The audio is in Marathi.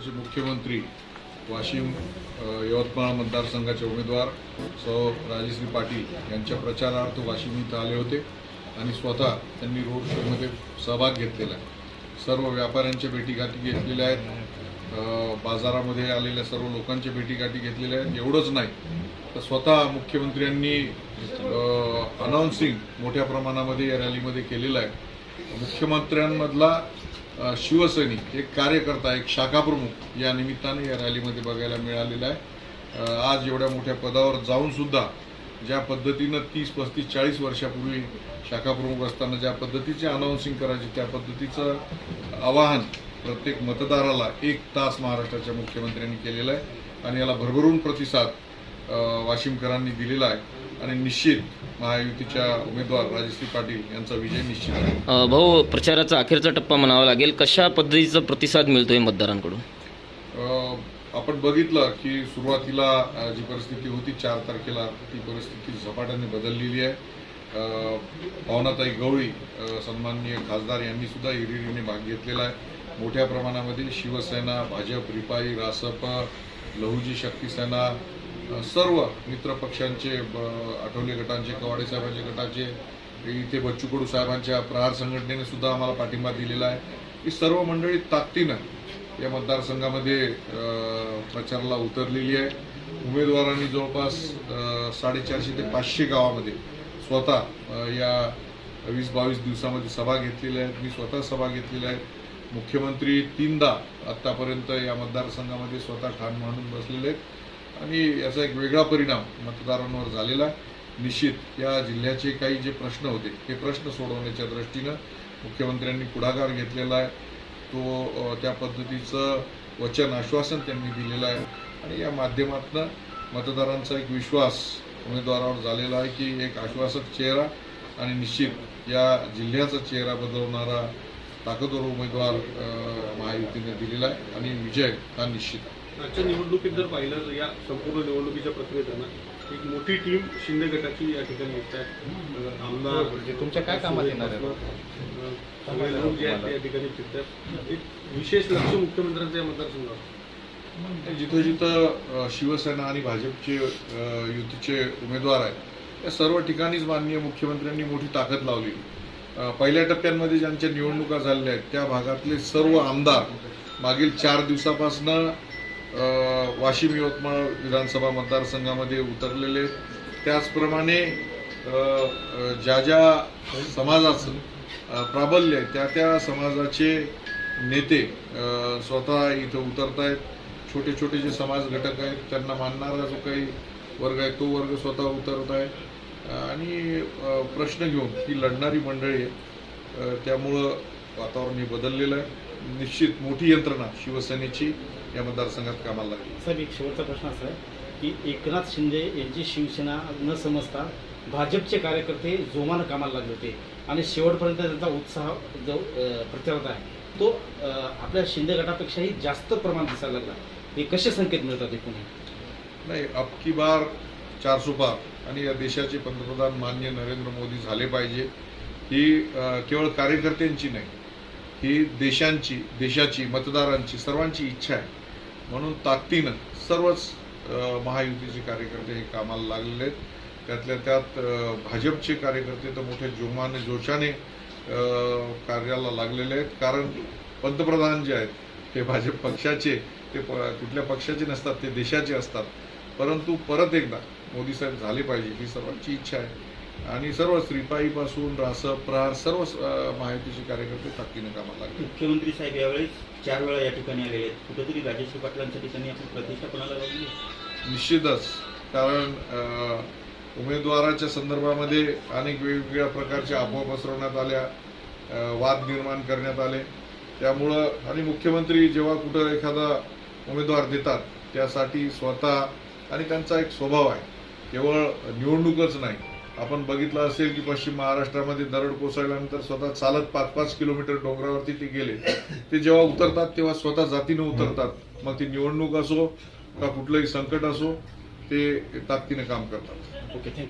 राज्याचे मुख्यमंत्री वाशिम यवतमाळ मतदारसंघाचे उमेदवार सौ राजश्री पाटील यांच्या प्रचारार्थ वाशिम इथं आले होते आणि स्वतः त्यांनी रोड शोमध्ये सहभाग घेतलेला आहे. सर्व व्यापाऱ्यांच्या भेटीगाठी घेतलेल्या आहेत. बाजारामध्ये आलेल्या सर्व लोकांच्या भेटीगाठी घेतलेल्या आहेत. एवढंच नाही तर स्वतः मुख्यमंत्र्यांनी अनाऊन्सिंग मोठ्या प्रमाणामध्ये या रॅलीमध्ये केलेलं आहे. मुख्यमंत्र्यांमधला शिवसैनिक एक कार्यकर्ता एक शाखाप्रमुख या निमित्ताने या रॅलीमध्ये बघायला मिळालेला आहे. आज एवढ्या मोठ्या पदावर जाऊनसुद्धा ज्या पद्धतीनं तीस पस्तीस चाळीस वर्षापूर्वी शाखाप्रमुख असताना ज्या पद्धतीचे अनाऊन्सिंग करायचे त्या पद्धतीचं आवाहन प्रत्येक मतदाराला एक तास महाराष्ट्राच्या मुख्यमंत्र्यांनी केलेलं आहे. आणि याला भरभरून प्रतिसाद वाशिमकरांनी दिलेला आहे. आणि निश्चित महायुतीच्या उमेदवार राजश्री पाटील यांचा विजय निश्चित आहे. भाऊ प्रचाराचा अखेरचा टप्पा म्हणावा लागेल. कशा पद्धतीचा प्रतिसाद मिळतोय मतदारांकडून? आपण बघितलं की सुरुवातीला जी परिस्थिती होती चार तारखेला ती परिस्थिती झपाट्याने बदललेली आहे. भावनाताई गवळी सन्माननीय खासदार यांनी सुद्धा हिरिरीने भाग घेतलेला आहे. मोठ्या प्रमाणामध्ये शिवसेना भाजप रिपाई रासप लहुजी शक्ती सेना अ, सर्व मित्र पक्षांचे ब- आठवले गटांचे कवाडे साहेबांचे गटाचे इथे बच्चू कडू साहेबांच्या प्रहार संघटनेने सुद्धा आम्हाला पाठिंबा दिलेला आहे. ही सर्व मंडळी ताकदीनं या मतदारसंघामध्ये प्रचाराला उतरलेली आहे. उमेदवारांनी जवळपास साडेचारशे ते पाचशे गावामध्ये स्वतः या वीस बावीस दिवसामध्ये सभा घेतलेल्या आहेत. मी स्वतः सभा घेतलेल्या आहेत. मुख्यमंत्री तीनदा आत्तापर्यंत या मतदारसंघामध्ये स्वतः ठाण मांडून बसलेले आहेत. आणि याचा एक वेगळा परिणाम मतदारांवर झालेला निश्चित या जिल्ह्याचे काही जे प्रश्न होते हे प्रश्न सोडवण्याच्या दृष्टीनं मुख्यमंत्र्यांनी पुढाकार घेतलेला आहे. तो त्या पद्धतीचं वचन आश्वासन त्यांनी दिलेलं आहे. आणि या माध्यमातनं मतदारांचा एक विश्वास उमेदवारावर झालेला आहे की एक आश्वासक चेहरा आणि निश्चित या जिल्ह्याचा चेहरा बदलवणारा ताकदवर उमेदवार महायुतीने दिलेला आहे. आणि विजय हा निश्चित आहे आजच्या निवडणुकीत जर पाहिलं तर या संपूर्ण निवडणुकीच्या प्रक्रियेत आहे ना एक मोठी टीम शिंदे गटाची या ठिकाणी येत आहे आमदार म्हणजे तुमच्या काय कामात येणार लोक जे आहेत या ठिकाणी फिरतात एक विशेष लक्ष मुख्यमंत्र्यांचं या मतदारसंघावर जिथं जिथं शिवसेना आणि भाजपचे युतीचे उमेदवार आहेत या सर्व ठिकाणीच माननीय मुख्यमंत्र्यांनी मोठी ताकद लावली. पहिल्या टप्प्यांमध्ये ज्यांच्या निवडणुका झालेल्या आहेत त्या भागातले सर्व आमदार मागील चार दिवसापासनं वाशिम यवतमाळ विधानसभा मतदारसंघामध्ये उतरलेले आहेत. त्याचप्रमाणे ज्या ज्या समाजाचं प्राबल्य आहे त्या त्या समाजाचे नेते स्वतः इथं उतरत आहेत छोटे छोटे जे समाज घटक आहेत त्यांना मानणारा जो काही वर्ग आहे तो वर्ग स्वतः उतरत आहे. आणि प्रश्न घेऊन ही लढणारी मंडळी आहे. त्यामुळं वातावरण हे बदललेलं आहे. निश्चित मोठी यंत्रणा शिवसेनेची या मतदारसंघात कामाला लागली. साहेब एक शेवटचा प्रश्न असा आहे की एकनाथ शिंदे यांची शिवसेना न समजता भाजपचे कार्यकर्ते जोमानं कामाला लागले होते आणि शेवटपर्यंत त्यांचा उत्साह जो प्रचारात आहे तो आपल्या शिंदे गटापेक्षाही जास्त प्रमाण दिसायला लागला. हे कसे संकेत मिळतात एकूण? नाही अबकी बार चारसो पार आणि या देशाचे पंतप्रधान मान्य नरेंद्र मोदी झाले पाहिजे. ही केवळ कार्यकर्त्यांची नाही ही देशांची देशाची मतदारांची सर्वांची इच्छा आहे. म्हणून ताकदीनं सर्वच महायुतीचे कार्यकर्ते हे कामाला लागलेले आहेत. त्यातल्या त्यात भाजपचे कार्यकर्ते तर मोठ्या जोमाने जोशाने कार्याला लागलेले आहेत. कारण पंतप्रधान जे आहेत ते भाजप पक्षाचे ते प- कुठल्या पक्षाचे नसतात ते देशाचे असतात. परंतु परत एकदा मोदी साहेब झाले पाहिजे ही सर्वांची इच्छा आहे. आणि सर्व श्रीपाईपासून रासप प्रहार सर्व महायुतीचे कार्यकर्ते ताकदीनं कामाला लागले. मुख्यमंत्री साहेब यावेळेस चार वेळा या ठिकाणी आलेले आहेत. कुठेतरी राजश्री पाटलांसाठी त्यांनी आपली प्रतिष्ठा कोणाला लावली? निश्चितच. कारण उमेदवाराच्या संदर्भामध्ये अनेक वेगवेगळ्या प्रकारच्या अफवा पसरवण्यात आल्या वाद निर्माण करण्यात आले. त्यामुळं आणि मुख्यमंत्री जेव्हा कुठं एखादा उमेदवार देतात त्यासाठी स्वतः आणि त्यांचा एक स्वभाव आहे. केवळ निवडणूकच नाही आपण बघितलं असेल की पश्चिम महाराष्ट्रामध्ये दरड कोसळल्यानंतर स्वतः चालत पाच पाच किलोमीटर डोंगरावरती ते गेले. ते जेव्हा उतरतात तेव्हा स्वतः जातीनं उतरतात. मग ती निवडणूक असो का कुठलंही संकट असो ते ताकदीने काम करतात. ओके